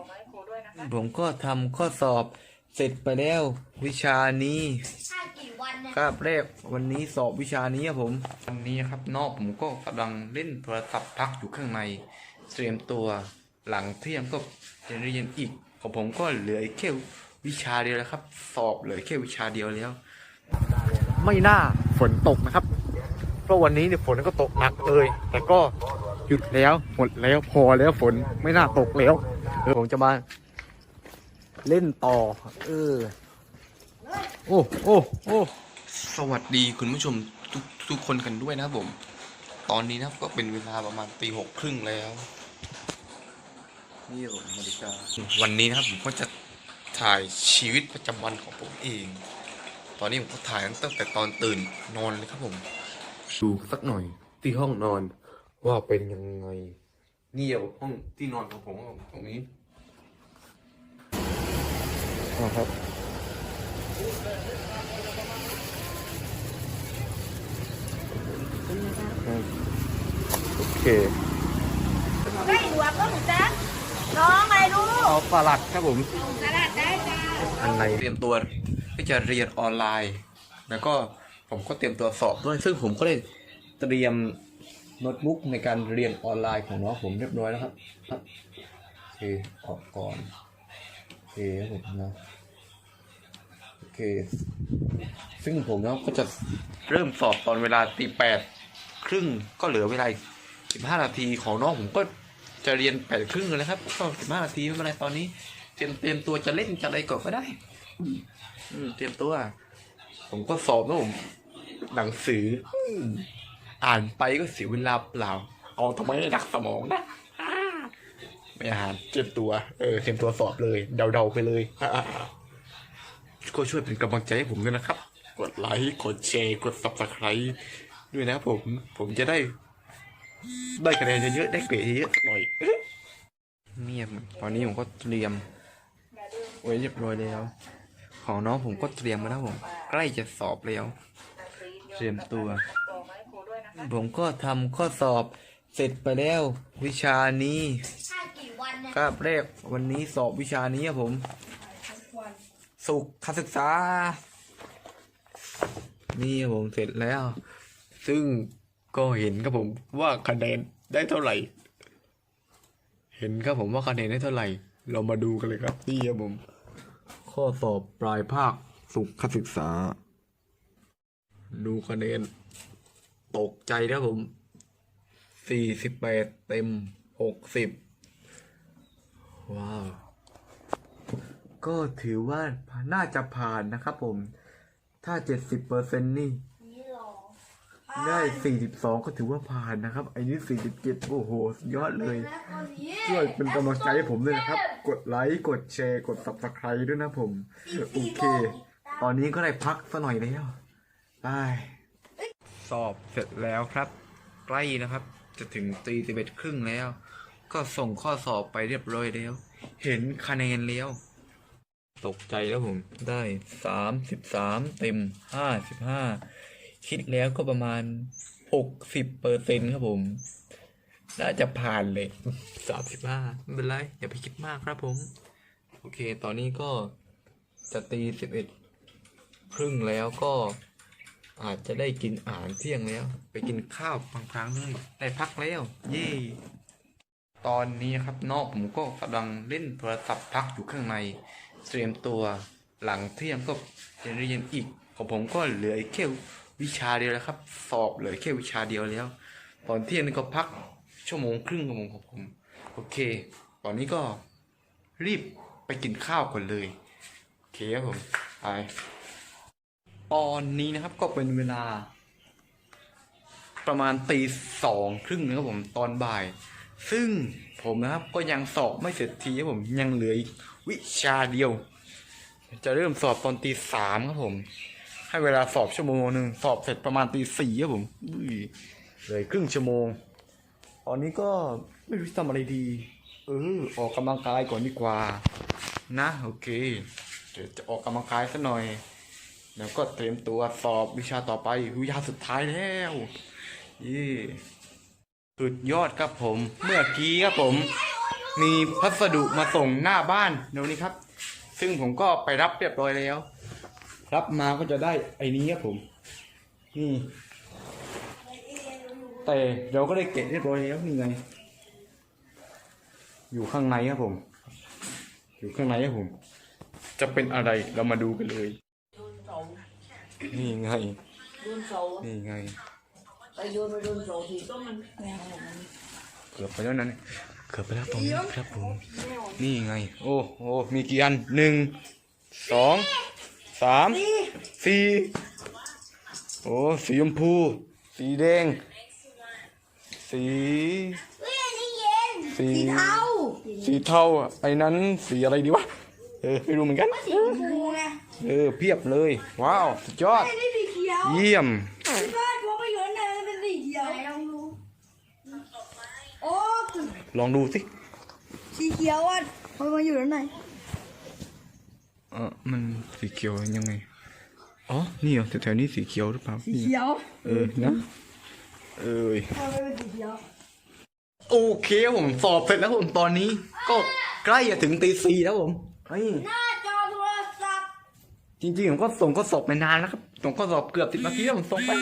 อกมาให้ครูด้วยนะคะผมก็ทำข้อสอบเสร็จไปแล้ว วิชานี้ช่างกี่วันเนี่ยคาบแรกวันนี้สอบวิชานี้ครับผมวันนี้ครับนอกผมก็กำลังเล่นโทรศัพท์พักอยู่ข้างในเตรียมตัวหลังเที่ยงก็เรียนอีกของผมก็เหลือแค่วิชาเดียวแล้วครับ สอบเหลือแค่วิชาเดียวแล้ว ไม่น่าฝนตกนะครับ เพราะวันนี้เนี่ยฝนก็ตกหนักเลย แต่ก็หยุดแล้วหมดแล้วพอแล้วฝนไม่น่าตกแล้ว ผมจะมาเล่นต่อ เออ โอ้ โอ้ โอ้ สวัสดีคุณผู้ชมทุกทุกคนกันด้วยนะครับผม ตอนนี้นะครับก็เป็นเวลาประมาณตีหกครึ่งแล้ว นี่ผมนาฬิกาวันนี้นะครับผมก็จะถ่ายชีวิตประจำวันของผมเอง ตอนนี้ผมก็ถ่ายตั้งแต่ตอนตื่นนอนเลยครับผม ดูสักหน่อยที่ห้องนอน ว่าเป็นยังไง นี่เอาห้องที่นอนของผมครับตรงนี้ อ่าครับโอเคได้หัวก็หนูจ๊ะน้องอะไรลูกเอาปลัดครับผมกระดาษได้จ้าอันไหนเตรียมตัวที่จะเรียนออนไลน์ แล้วก็ผมก็เตรียมตัวสอบด้วย ซึ่งผมก็ได้เตรียมโน้ตบุ๊กในการเรียนออนไลน์ของน้องผมเรียบร้อยแล้วครับครับโอเคออกก่อนโอเคครับผมนะโอ เค ซึ่งผมนะก็จะเริ่มสอบตอนเวลาตีแปดครึ่งก็เหลือเวลาสิบห้านาทีของน้องผมก็จะเรียนแปดครึ่งเลยครับก็สิบห้านาทีไม่เป็นไรตอนนี้ เตรียมเตรียมตัวจะเล่นจะอะไรก่อนก็ได้ อืมเตรียมตัว ผมก็สอบนะผมหนังสือ อ่านไปก็เสียเวลาเปล่า เอาทำไมหนักสมองนะไม่อ่านเตรียมตัว เออเตรียมตัวสอบเลย เดาๆไปเลยอ่า ก็ช่วยเป็นกำลังใจให้ผมด้วยนะครับ กดไลค์กดแชร์กด subscribe ด้วยนะครับผมผมจะได้ ได้คะแนนเยอะๆได้เกรดเยอะๆสักหน่อยเมียมตอนนี้ผมก็เตรียมไว้เรียบร้อยแล้ว ของน้องผมก็เตรียมมาแล้วผม ใกล้จะสอบแล้วเตรียมตัวบอกมาให้ครูด้วยนะคะผมก็ทำข้อสอบเสร็จไปแล้ว วิชานี้ช่างกี่วันเนี่ยคาบแรกวันนี้สอบวิชานี้ครับผม สุขศึกษา นี่ครับผมเสร็จแล้ว ซึ่งก็เห็นครับผมว่าคะแนนได้เท่าไหร่ เห็นครับผมว่าคะแนนได้เท่าไหร่ เรามาดูกันเลยครับนี่ครับผม ข้อสอบปลายภาคสุขศึกษา ดูคะแนน ตกใจนะผมสี่สิบแปดเต็มหกสิบว้าว ก็ถือว่าน่าจะผ่านนะครับผม ถ้าเจ็ดสิบเปอร์เซ็นนี่ นี่หรอได้สี่สิบสองก็ถือว่าผ่านนะครับไอ้นี่สี่สิบเจ็ดโอ้โหสุดยอดเลยแล้วคนนี้ช่วยเป็นกำลังใจให้ผมด้วยนะครับ กดไลค์กดแชร์กด subscribe ด้วยนะผม โอเค ตอนนี้ก็ได้พักสักหน่อยแล้วไปสอบเสร็จแล้วครับ ใกล้นะครับ จะถึงตีสิบเอ็ดครึ่งแล้ว ก็ส่งข้อสอบไปเรียบร้อยแล้ว เห็นคะแนนแล้ว ตกใจแล้วผมได้สามสิบสามเต็มห้าสิบห้าคิดแล้วก็ประมาณหกสิบเปอร์เซ็นครับผม น่าจะผ่านเลยสามสิบห้าไม่เป็นไรอย่าไปคิดมากครับผม โอเค ตอนนี้ก็จะตีสิบเอ็ดครึ่งแล้วก็อาจจะได้กินอาหารเที่ยงแล้ว ไปกินข้าวบางครั้งเลยได้พักแล้ว เย่ตอนนี้ครับนอกผมก็กำลังเล่นโทรศัพท์พักอยู่ข้างใน เตรียมตัวหลังเที่ยงก็จะเรียนอีกของผมก็เหลือแค่วิชาเดียวแล้วครับ สอบเหลือแค่วิชาเดียวแล้ว ตอนเที่ยงก็พักชั่วโมงครึ่งของผมของผมโอเค ตอนนี้ก็รีบไปกินข้าวก่อนเลยโอเคครับผมไปตอนนี้นะครับก็เป็นเวลา ประมาณตีสองครึ่งนะครับผมตอนบ่าย ซึ่งผมนะครับก็ยังสอบไม่เสร็จทีครับผมยังเหลืออีก วิชาเดียว จะเริ่มสอบตอนตีสามครับผม ให้เวลาสอบชั่วโมงหนึ่งสอบเสร็จประมาณตีสี่ครับผมเลยครึ่งชั่วโมง ตอนนี้ก็ไม่รู้จะทำอะไรดี เออ ออกกำลังกายก่อนดีกว่า นะ โอเค เดี๋ยวจะออกกำลังกายสักหน่อย แล้วก็เตรียมตัวสอบวิชาต่อไปวิชาสุดท้ายแล้วยี่สุดยอดครับผม เมื่อกี้ครับผม มีพัสดุมาส่งหน้าบ้านเดี๋ยวนี้ครับ ซึ่งผมก็ไปรับเรียบร้อยแล้ว รับมาก็จะได้ไอ้นี้ครับผม นี่ แต่เราก็ได้เก็บเรียบร้อยแล้วนี่ไง อยู่ข้างในครับผม อยู่ข้างในครับผม จะเป็นอะไรเรามาดูกันเลย นี่ไงโดนเสานี่ไง ไปโยนไปโดนเสาทีก็มันแมวมันเกือบไปแล้วนั้น เกือบไปแล้วตรงนี้ครับผม นี่ไง โอ้โหมีกี่อันหนึ่งสองสามสี่โอ้สีชมพู สีแดง สีเฮ้ยอันนี้เย็นสีสีเทาสีเทาอะไอ้นั้นสีอะไรดีวะเออไม่รู้เหมือนกันสีชมพูไงเออเพียบเลย ว้าวสุดยอดไอ้นี่สีเขียวเยี่ยม ที่บ้านพอไปโยนเนี่ยมันเป็นสีเขียวไหนลองดูโอ้ ลองดูสิสีเขียวอะมันมาอยู่ตรงไหนเออมันสีเขียวยังไงอ๋อนี่เหรอแถวๆนี้สีเขียวหรือเปล่าสีเขียวเออนะเอ้ยทำไมเป็นสีเขียวโอเคผมสอบเสร็จแล้วผมตอนนี้ ก็ใกล้จะถึงตีสี่แล้วผมเฮ้ยหน้าจอโทรศัพท์จริงๆผมก็ส่งข้อสอบไปนานแล้วครับส่งข้อสอบเกือบสิบนาทีแล้วผมส่งไป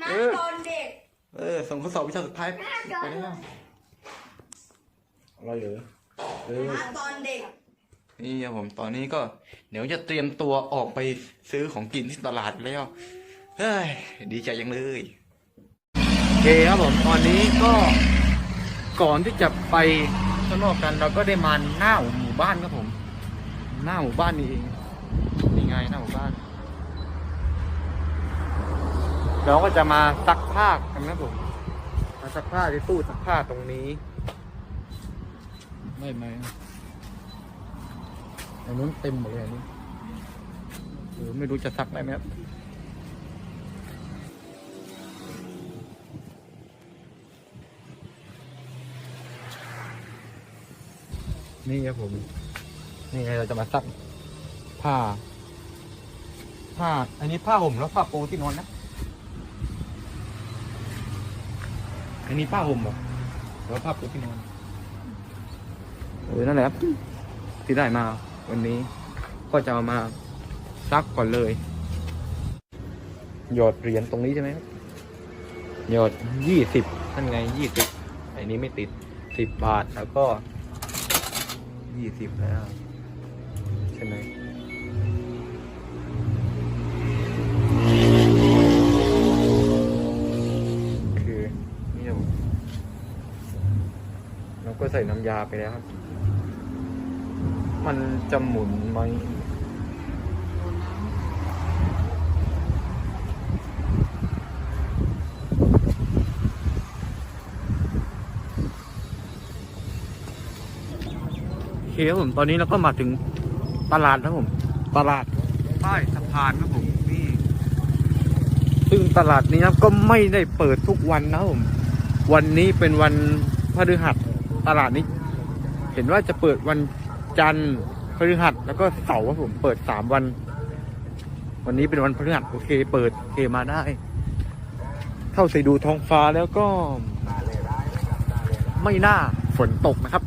มาเออตอนเด็กเออส่งข้อสอบวิชาสุดท้ายไปแล้ว อะไรเหรอเออมาตอนเด็ก นี่ครับผมตอนนี้ก็เดี๋ยวจะเตรียมตัวออกไปซื้อของกินที่ตลาดแล้วเฮ้ยดีใจยังเลยโอเคครับผมตอนนี้ก็ก่อนที่จะไปข้างนอกกันเราก็ได้มาหน้าหมู่บ้านครับผม หน้าหมู่บ้านนี่เองนี่ไงหน้าหมู่บ้าน เราก็จะมาซักผ้ากันนะผมมาซักผ้าที่ตู้ซักผ้าตรงนี้ ไม่ไหมอันนู้นเต็มหมดเลยอันนี้เออไม่รู้จะซักได้ไหมครับนี่ครับผม นี่ไงเราจะมาซัก ผ้า ผ้า อันนี้ผ้าห่มแล้วผ้าปูที่นอนนะ อันนี้ผ้าห่มเหรอหรือว่าผ้าปูที่นอน เออนั่นแหละที่ได้มาวันนี้ก็จะเอามาซักก่อนเลย หยอดเหรียญตรงนี้ใช่ไหมครับหยอดยี่สิบนั่นไงยี่สิบไอ้นี้ไม่ติดสิบบาทแล้วก็ยี่สิบแล้ว ใช่ไหมคือนี่ครับผมเราก็ใส่น้ำยาไปแล้วครับ มันจะหมุนไหมโอเคครับผม ตอนนี้เราก็มาถึงตลาดแล้วผม ตลาดใต้สะพานครับผมนี่ซึ่งตลาดนี้นะครับก็ไม่ได้เปิดทุกวันนะครับผม วันนี้เป็นวันพฤหัสตลาดนี้ เห็นว่าจะเปิดวัน จันทร์พฤหัสแล้วก็เสาร์ครับผมเปิดสามวัน วันนี้เป็นวันพฤหัสโอเค เปิดโอเคมาได้ เข้าไปดูท้องฟ้าแล้วก็ ไม่น่าฝนตกนะครับ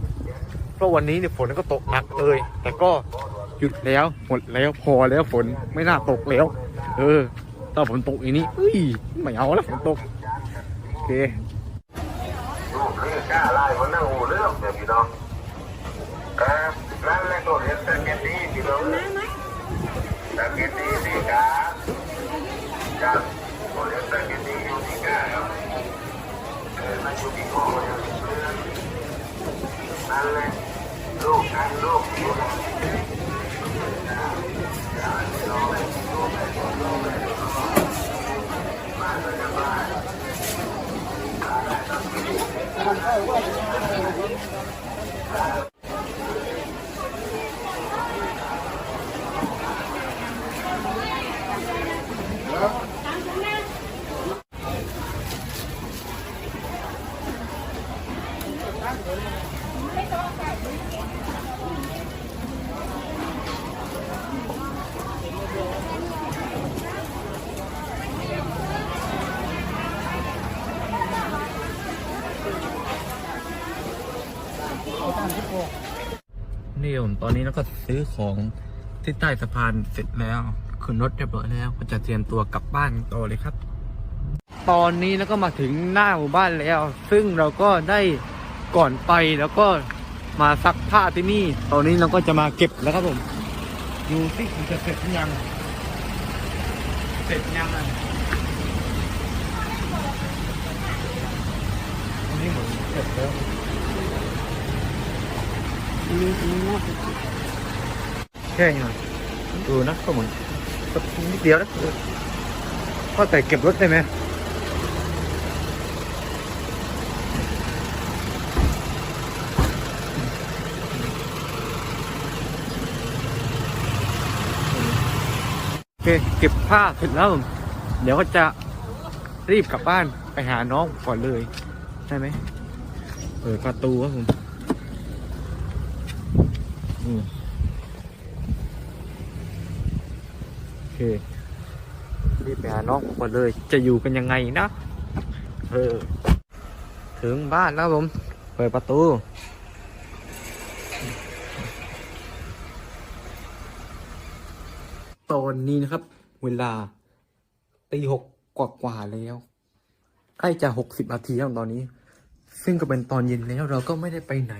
เพราะวันนี้เนี่ยฝนก็ตกหนักเลย แต่ก็หยุดแล้วหมดแล้วพอแล้วฝนไม่น่าตกแล้ว เออถ้าฝนตกอีนี้เอ้ยไม่เอาแล้วฝนตกโอเคลูกเรียกกล้าไล่คนนั่งหูเรื่องเดี๋ยวพี่น้องครับ ลูกเห็นตะเกียบดีสิลูกตะกียบดีสิจ้าจ้าลูกเห็นตะเกียบดีอยู่ที่ก้าครับเออมาอยู่ที่โก้อยู่ที่เพื่อนนั่นเลยลูกนั่นลูกลูกมาเลยว่าะผมตอนนี้เราก็ซื้อของที่ใต้สะพานเสร็จแล้วขึ้นรถเรียบร้อยแล้วก็จะเตรียมตัวกลับบ้านต่อเลยครับ ตอนนี้แล้วก็มาถึงหน้าหมู่บ้านแล้ว ซึ่งเราก็ได้ก่อนไปแล้วก็มาซักผ้าที่นี่ ตอนนี้เราก็จะมาเก็บแล้วครับผมดูสิมันจะเสร็จยัง เสร็จยังอะตอนนี้เหมือนเสร็จแล้ว แค่นี้ดูนะก็เหมือนก็นิดเดียวนะก็แต่เก็บรถได้ไหมโอเคเก็บผ้าเสร็จแล้วเดี๋ยวก็จะรีบกลับบ้านไปหาน้องก่อนเลย ใช่ไหมเปิดประตูครับผม โอเครีบไปหาน้องก่อนเลย จะอยู่กันยังไงนะเออถึงบ้านแล้วผม เปิดประตูตอนนี้นะครับ เวลาตีหกกว่าๆแล้ว ใกล้จะหกสิบนาทีแล้วตอนนี้ ซึ่งก็เป็นตอนเย็นแล้วเราก็ไม่ได้ไปไหน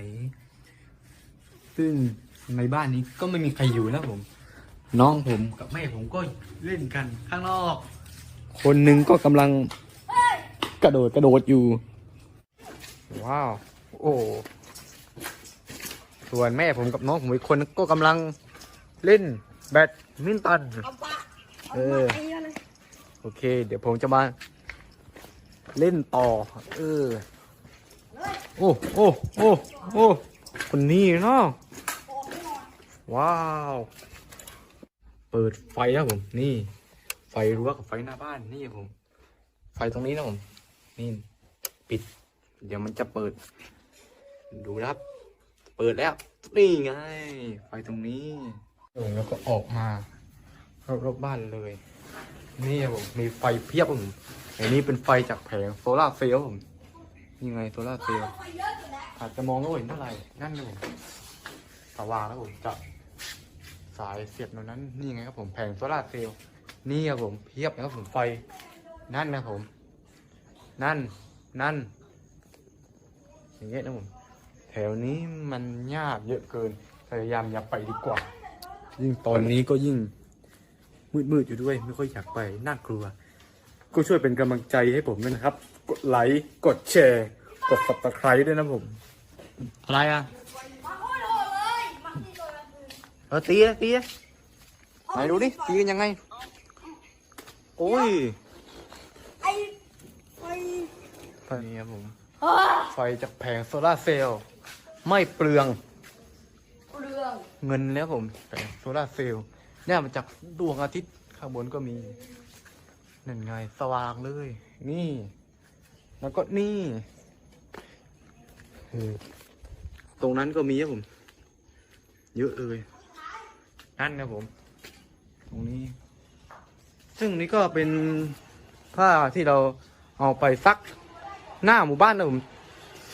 ซึ่ง ในบ้านนี้ก็ไม่มีใครอยู่แล้วผม น้องผมกับแม่ผมก็เล่นกันข้างนอก คนหนึ่งก็กำลังกระโดดกระโดดอยู่ ว้าว โอ้ ส่วนแม่ผมกับน้องผมอีกคนก็กำลังเล่นแบดมินตัน เอาปะเออโอเค เดี๋ยวผมจะมา เล่นต่อ เออ โอ้ โอ้ โอ้ โอ้ คนนี้เนาะ ว้าว เปิดไฟครับผม นี่ ไฟรั้วกับไฟหน้าบ้านนี่ผม ไฟตรงนี้นะผม นี่ ปิด เดี๋ยวมันจะเปิด ดูนะครับ เปิดแล้ว นี่ไง ไฟตรงนี้แล้วก็ออกมารอบๆบ้านเลย นี่ผมมีไฟเพียบผมอันนี้เป็นไฟจากแผงโซลาเซลล์ผมนี่ไงโซลาเซลล์อาจจะมองไม่เห็นเท่าไหร่นั่นครับผม สว่างแล้วผมจะสายเสียบตรงนั้นนี่ไงครับผมแผงโซลาร์เซลล์นี่ครับผมเพียบนะครับผมไฟนั่นนะผม นั่นนั่น อย่างเงี้ยนะผม แถวนี้มันยากเยอะเกินพยายามอย่าไปดีกว่า ยิ่งตอนนี้ก็ยิ่ง มืดๆอยู่ด้วย ไม่ค่อยอยากไปน่ากลัว ก็ช่วยเป็นกำลังใจให้ผมด้วยนะครับ กดไลค์กดแชร์ กด subscribe ด้วยนะผม อะไรอะ มาโคตรโหดเลยมาที่ตัวละคือ เออตีอะตีอะไหนดูดิตีกันยังไง โอ้ยไอ้ไฟไฟนี่ครับผมเฮ้ยไฟจากแผงโซลาร์เซลล์ไม่เปลืองเรื่องเงินแล้วผมแผงโซลาร์เซลล์เนี่ยมาจากดวงอาทิตย์ข้างบนก็มีนั่นไงสว่างเลย นี่ แล้วก็นี่เออตรงนั้นก็มีครับผม เยอะเลย นั่นนะผม ตรงนี้ ซึ่งนี่ก็เป็นผ้าที่เราเอาไปซักหน้าหมู่บ้านนะผม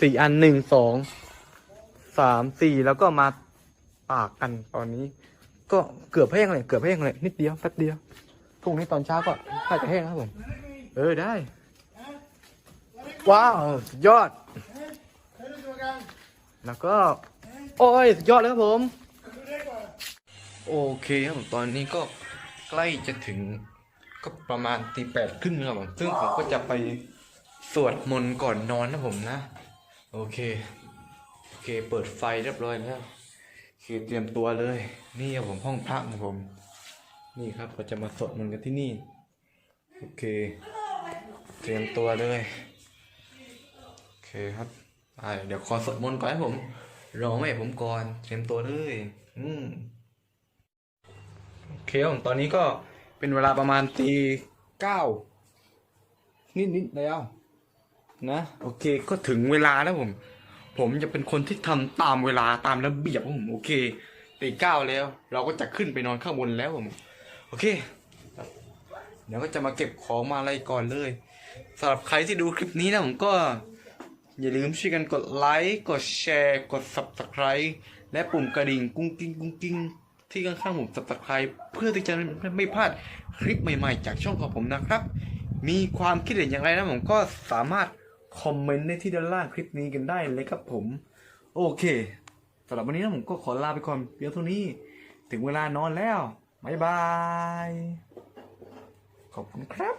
สี่อันหนึ่งสองสามสี่แล้วก็มาปากกันตอนนี้ ก็เกือบแห้งเลยเกือบแห้งเลยนิดเดียวแป๊บเดียวพรุ่งนี้ตอนเช้าก็น่าจะแห้งครับผม เออได้ ว้าวสุดยอด แล้วก็ โอ้ยสุดยอดแล้วครับผม โอเคครับผมตอนนี้ก็ใกล้จะถึงก็ประมาณตีแปดครึ่งครับผมซึ่งผมก็จะไปสวดมนต์ก่อนนอนนะผมนะ โอเค โอเค เปิดไฟเรียบร้อยแล้วคือเตรียมตัวเลย นี่ครับผมห้องพระของผม นี่ครับเราจะมาสวดมนต์กันที่นี่ โอเค เตรียมตัวเลยโอเคครับไปเดี๋ยวขอสวดมนต์ก่อนให้ผมรอแม่ผมก่อน เตรียมตัวเลย อืม เคครับผมตอนนี้ก็เป็นเวลาประมาณตีเก้านิดๆแล้วนะโอเคก็ถึงเวลาแล้วผม ผมจะเป็นคนที่ทำตามเวลาตามระเบียบของผมโอเคตีเก้าแล้ว เราก็จะขึ้นไปนอนข้างบนแล้วผมโอเคเดี๋ยวก็จะมาเก็บของมาอะไรก่อนเลยสำหรับใครที่ดูคลิปนี้นะผมก็อย่าลืมช่วยกันกดไลค์ กดแชร์ กด subscribe และปุ่มกระดิ่งกุ้งกิ้งกุ้งกิ้ง ที่ข้างๆผม subscribe เพื่อที่จะไม่พลาดคลิปใหม่ๆ จากช่องของผมนะครับ มีความคิดเห็นอย่างไรนะผมก็สามารถคอมเมนต์ในที่ด้านล่างคลิปนี้กันได้เลยครับผม โอเคสำหรับวันนี้นะผมก็ขอลาไปก่อนเพียงเท่านี้ ถึงเวลานอนแล้วบ๊ายบาย ขอบคุณครับ